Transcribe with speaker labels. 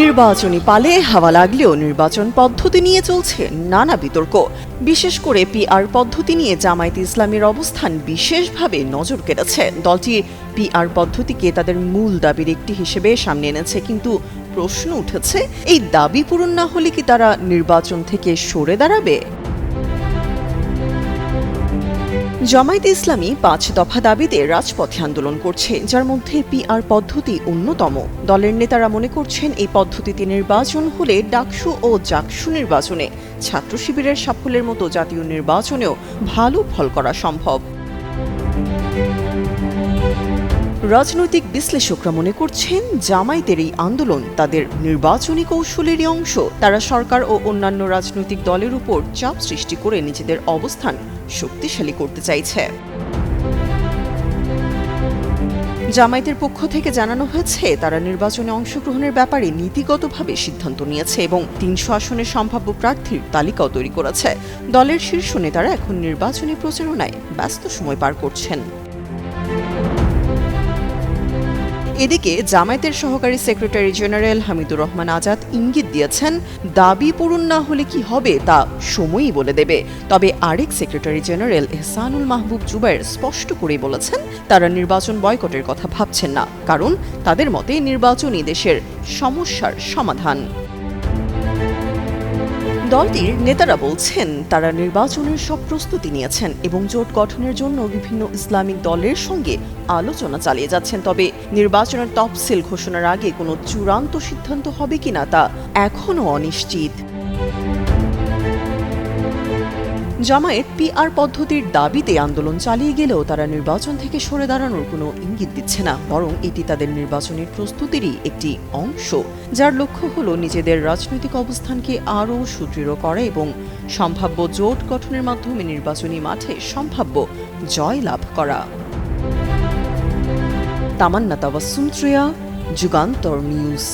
Speaker 1: নির্বাচনী পালে হাওয়া লাগলেও নির্বাচন পদ্ধতি নিয়ে চলছে নানা বিতর্ক। বিশেষ করে পিআর পদ্ধতি নিয়ে জামায়াত ইসলামের অবস্থান বিশেষভাবে নজর কেড়েছে। দলটি পিআর পদ্ধতিকে তাদের মূল দাবির একটি হিসেবে সামনে এনেছে, কিন্তু প্রশ্ন উঠেছে, এই দাবি পূরণ না হলে কি তারা নির্বাচন থেকে সরে দাঁড়াবে? জামায়াত ইসলামী পাঁচ দফা দাবিতে রাজপথে আন্দোলন করছে, যার মধ্যে পিআর পদ্ধতি অন্যতম। দলের নেতারা মনে করছেন এই পদ্ধতিতে নির্বাচন হলে ডাকসু ও জাকসু নির্বাচনে, ছাত্র শিবিরের সাফল্যের মতো জাতীয় নির্বাচনেও ভালো ফল করা সম্ভব। রাজনৈতিক বিশ্লেষকরা মনে করছেন জামায়াতের এই আন্দোলন তাদের নির্বাচনী কৌশলেরই অংশ। তারা সরকার ও অন্যান্য রাজনৈতিক দলের উপর চাপ সৃষ্টি করে নিজেদের অবস্থান শক্তিশালী করতে চাইছে। জামায়াতের পক্ষ থেকে জানানো হয়েছে, তারা নির্বাচনে অংশগ্রহণের ব্যাপারে নীতিগতভাবে সিদ্ধান্ত নিয়েছে এবং তিনশো আসনের সম্ভাব্য প্রার্থীর তালিকাও তৈরি করেছে। দলের শীর্ষ নেতারা এখন নির্বাচনী প্রচারণায় ব্যস্ত সময় পার করছেন। এদিকে জামায়াতের সহকারী সেক্রেটারি জেনারেল হামিদুর রহমান আজাদ ইঙ্গিত দিয়েছেন, দাবি পূরণ না হলে কি হবে তা সময়ই বলে দেবে। তবে আরেক সেক্রেটারি জেনারেল এহসানুল মাহবুব জুবাইর স্পষ্ট করে বলেছেন, তারা নির্বাচন বয়কটের কথা ভাবছেন না, কারণ তাদের মতে নির্বাচনই দেশের সমস্যার সমাধান। দলটির নেতারা বলছেন, তারা নির্বাচনের সব প্রস্তুতি নিয়েছেন এবং জোট গঠনের জন্য বিভিন্ন ইসলামিক দলের সঙ্গে আলোচনা চালিয়ে যাচ্ছেন। তবে নির্বাচনের তফসিল ঘোষণার আগে কোনো চূড়ান্ত সিদ্ধান্ত হবে কিনা তা এখনও অনিশ্চিত। জামায়াত পিআর পদ্ধতির দাবিতে আন্দোলন চালিয়ে গেলেও তারা নির্বাচন থেকে সরে দাঁড়ানোর কোনো ইঙ্গিত দিচ্ছে না, বরং এটি তাদের নির্বাচনের প্রস্তুতিরই একটি অংশ, যার লক্ষ্য হল নিজেদের রাজনৈতিক অবস্থানকে আরও সুদৃঢ় করা এবং সম্ভাব্য জোট গঠনের মাধ্যমে নির্বাচনী মাঠে সম্ভাব্য জয় লাভ করা। তামান্না তাওয়াসুম যুগান্তর নিউজ।